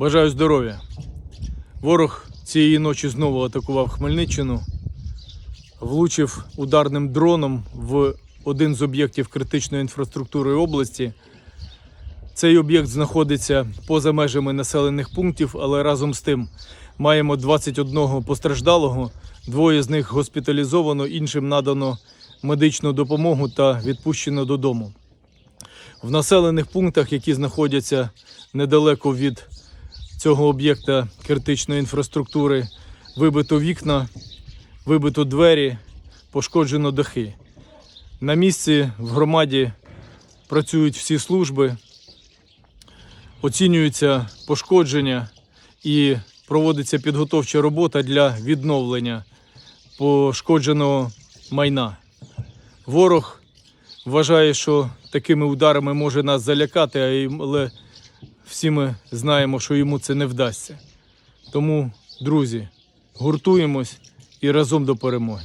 Бажаю здоров'я. Ворог цієї ночі знову атакував Хмельниччину, влучив ударним дроном в один з об'єктів критичної інфраструктури області. Цей об'єкт знаходиться поза межами населених пунктів, але разом з тим маємо 21 постраждалого. Двоє з них госпіталізовано, іншим надано медичну допомогу та відпущено додому. В населених пунктах, які знаходяться недалеко від цього об'єкта критичної інфраструктури, вибито вікна, вибито двері, пошкоджено дахи. На місці в громаді працюють всі служби, оцінюються пошкодження і проводиться підготовча робота для відновлення пошкодженого майна. Ворог вважає, що такими ударами може нас залякати, але всі ми знаємо, що йому це не вдасться. Тому, друзі, гуртуємось і разом до перемоги.